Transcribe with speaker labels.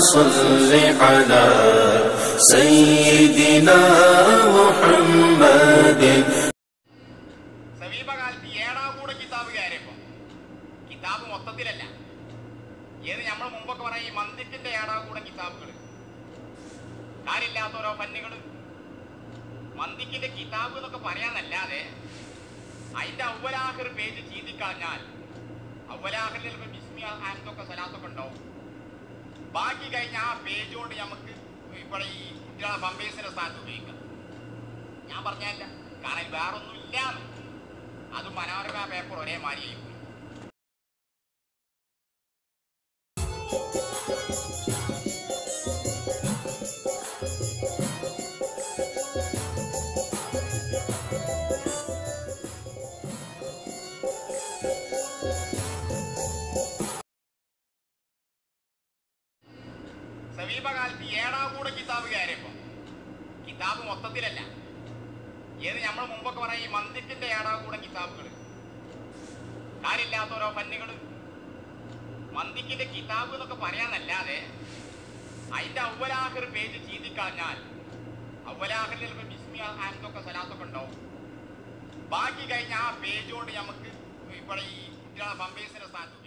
Speaker 1: صل على سيدنا محمد
Speaker 2: സമീപകാലത്ത് ഏഴാകൂടെ കിതാബ് കയറിയപ്പോ കിതാബ് മൊത്തത്തിലല്ല ഏത് നമ്മൾ മുമ്പൊക്കെ പറഞ്ഞ ഈ മന്ദിരത്തിന്റെ ഏഴാകൂടെ കിതാബുകൾ കാര്യമില്ലാത്ത ഓരോ ഫന്നുകൾ മന്ദിക്കിന്റെ കിതാബ് എന്നൊക്കെ പറയാന്നല്ലാതെ അതിന്റെ അവലാഹർ പേജ് ചീതിക്കളഞ്ഞാൽ അവലാഹറിൽ ചിലപ്പോൾ ബിസ്മി ആനന്ദൊക്കെ സ്ഥലത്തൊക്കെ ഉണ്ടാവും ബാക്കി കഴിഞ്ഞ ആ പേജ് കൊണ്ട് നമുക്ക് ഇവിടെ ഈ കുട്ടികളെ ബംബേസിന്റെ സ്ഥാനത്ത് ഉപയോഗിക്കാം. ഞാൻ പറഞ്ഞല്ല കാരണം വേറൊന്നും ഇല്ല അത് മനോരമ പേപ്പർ ഒരേ മാതിരി സമീപകാലത്ത് ഏഴാകൂടെ കിതാബ് കയറിയപ്പോ. കിതാബ് മൊത്തത്തിലല്ല. ഏത് നമ്മൾ മുമ്പൊക്കെ പറയാം ഈ മന്ദിരത്തിന്റെ ഏഴാകൂടെ കിതാബുകൾ കാര്യമില്ലാത്ത ഓരോ ഫന്നുകൾ മന്ദിക്കിന്റെ കിതാബ് എന്നൊക്കെ പറയാന്നല്ലാതെ അതിന്റെ അവലാഹർ പേജ് ചീതിക്കളഞ്ഞാൽ അവലാഹറിൽ ചിലപ്പോൾ ബിസ്മി ആനന്ദൊക്കെ സ്ഥലത്തൊക്കെ ഉണ്ടാവും. ബാക്കി കഴിഞ്ഞ ആ പേജ് കൊണ്ട് നമുക്ക് ഇവിടെ ഈ ബംബേസിന്റെ സ്ഥാനത്ത്